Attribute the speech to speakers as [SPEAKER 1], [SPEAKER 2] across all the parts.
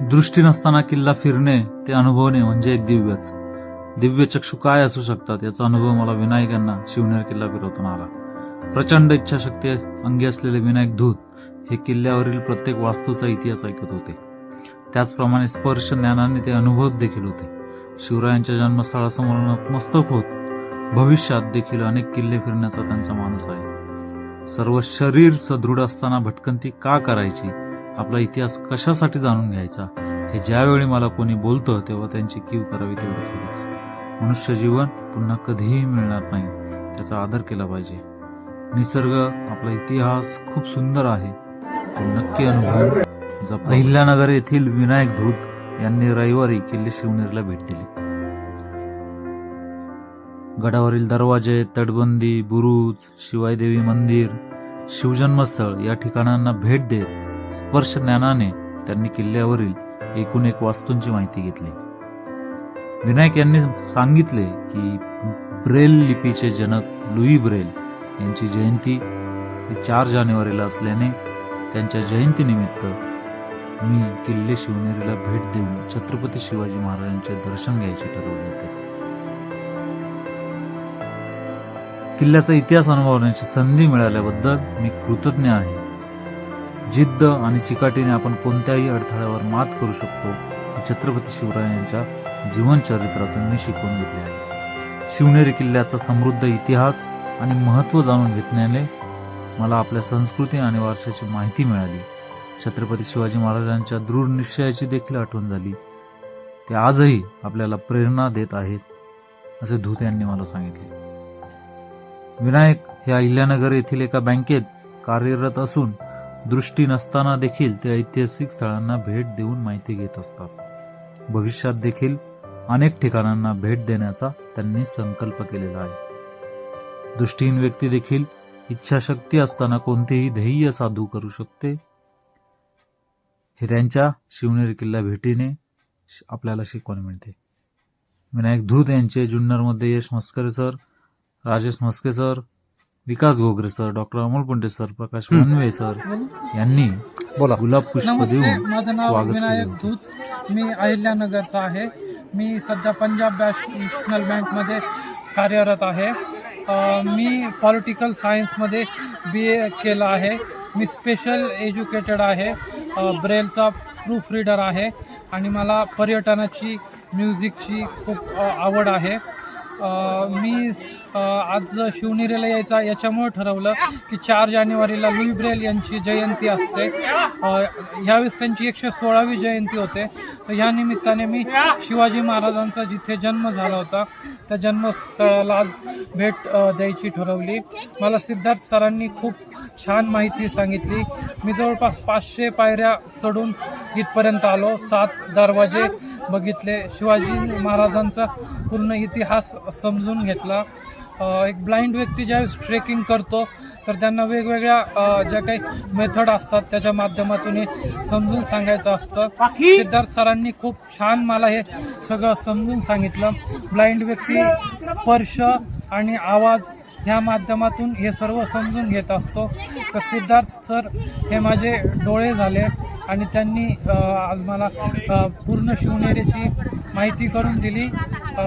[SPEAKER 1] दृष्टी नसताना किल्ला फिरणे ते अनुभवणे म्हणजे एक दिव्यच. दिव्य चक्षु काय असू शकतात याचा अनुभव मला विनायक यांना शिवनेर किल्ला फिरवताना आला. प्रचंड इच्छाशक्ती अंगी असलेले विनायक धूत हे किल्ल्यावरील प्रत्येक वास्तूचा इतिहास ऐकत होते. त्याचप्रमाणे स्पर्श ज्ञानाने ते अनुभवत देखील होते. शिवरायांच्या जन्मस्थळासमोर नतमस्तक होत भविष्यात देखील अनेक किल्ले फिरण्याचा त्यांचा मानस आहे. सर्व शरीर सदृढ असताना भटकंती का करायची? आपला इतिहास कशासाठी जाणून घ्यायचा? हे ज्यावेळी मला कोणी बोलतं तेव्हा त्यांची कीव करावी तेवढं थोडीच. मनुष्य जीवन पुन्हा कधीही मिळणार नाही त्याचा आदर केला पाहिजे. निसर्ग आपला इतिहास खूप सुंदर आहे तो नक्की अनुभव जपा. अहिल्यानगर येथील विनायक धूत यांनी रविवारी किल्ले शिवनेरला भेट दिली. गडावरील दरवाजे तटबंदी बुरुज शिवायदेवी मंदिर शिवजन्मस्थळ या ठिकाणांना भेट देत स्पर्श ज्ञानाने त्यांनी किल्ल्यावरील एकूण एक वास्तूंची माहिती घेतली. विनायक यांनी सांगितले की ब्रेल लिपीचे जनक लुई ब्रेल यांची जयंती ही चार जानेवारीला असल्याने त्यांच्या जयंतीनिमित्त मी किल्ले शिवनेरीला भेट देऊन छत्रपती शिवाजी महाराजांचे दर्शन घ्यायचे ठरवले होते. किल्ल्याचा इतिहास अनुभवण्याची संधी मिळाल्याबद्दल मी कृतज्ञ आहे. जिद्द आणि चिकाटीने आपण कोणत्याही अडथळ्यावर मात करू शकतो हे छत्रपती शिवरायांच्या जीवनचरित्रातून मी शिकवून घेतले आहे. शिवनेरी किल्ल्याचा समृद्ध इतिहास आणि महत्त्व जाणून घेतल्याने मला आपल्या संस्कृती आणि वारशाची माहिती मिळाली. छत्रपती शिवाजी महाराजांच्या दृढ निश्चयाची देखील आठवण झाली. ते आजही आपल्याला प्रेरणा देत आहेत असे धूत यांनी मला सांगितले. विनायक हे अहिल्यानगर येथील एका बँकेत कार्यरत असून दृष्टी नसताना देखील ते ऐतिहासिक स्थळांना भेट देऊन माहिती घेत असतात. भविष्यात देखील अनेक ठिकाणांना भेट देण्याचा त्यांनी संकल्प केलेला आहे. दृष्टीहीन व्यक्ती देखील इच्छाशक्ती असताना कोणतेही ध्येय साधू करू शकते. हे त्यांच्या शिवनेरी किल्ला भेटीने आपल्याला शिकवण मिळते. विनायक धूत यांचे जुन्नरमध्ये Yash Maskare sir Rajesh Maske sir Vikas Ghogare sir doctor Amol Punte sir Prakash Manve sir यांनी
[SPEAKER 2] बोला.
[SPEAKER 1] गुलाब पुष्प देऊन
[SPEAKER 3] माझं नाव
[SPEAKER 1] स्वागत केले
[SPEAKER 3] विनायक
[SPEAKER 1] होते.
[SPEAKER 3] धूत मी अहिल्यानगरचा आहे. मी सध्या पंजाब नॅशनल बँकमध्ये कार्यरत आहे. अ, मी पॉलिटिकल सायन्समध्ये बी ए केलं आहे. मी स्पेशल एज्युकेटेड आहे. अ, ब्रेलचा प्रूफ रीडर आहे. आणि मला पर्यटनाची म्युझिकची खूप अ, आवड आहे. मी आज शिवनेरीला यायचा याच्यामुळे ठरवलं की चार जानेवारीला लुई ब्रेल यांची जयंती असते. ह्यावेळेस त्यांची एकशे सोळावी जयंती होते. तर ह्या निमित्ताने मी शिवाजी महाराजांचा जिथे जन्म झाला होता त्या जन्मस्थळाला आज भेट द्यायची ठरवली. मला सिद्धार्थ सरांनी खूप छान माहिती सांगितली. मी जवळपास पाचशे पायऱ्या चढून इथपर्यंत आलो. सात दरवाजे बघितले. शिवाजी महाराजांचा पूर्ण इतिहास समजून घेतला. एक ब्लाइंड व्यक्ती ज्यावेळेस ट्रेकिंग करतो तर त्यांना वेगवेगळ्या ज्या काही मेथड असतात त्याच्या माध्यमातून हे समजून सांगायचं असतं. सिद्धार्थ सरांनी खूप छान मला हे सगळं समजून सांगितलं. ब्लाइंड व्यक्ती स्पर्श आणि आवाज ह्या माध्यमातून हे सर्व समजून घेत असतो. तर सिद्धार्थ सर हे माझे डोळे झाले. आणि त्यांनी आज मला पूर्ण शिवनेरीची माहिती करून दिली.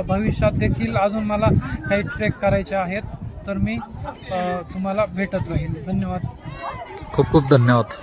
[SPEAKER 3] भविष्यात देखील अजून मला काही ट्रेक करायचे आहेत. तर मी तुम्हाला भेटत राहील धन्यवाद.
[SPEAKER 1] खूप खूप धन्यवाद.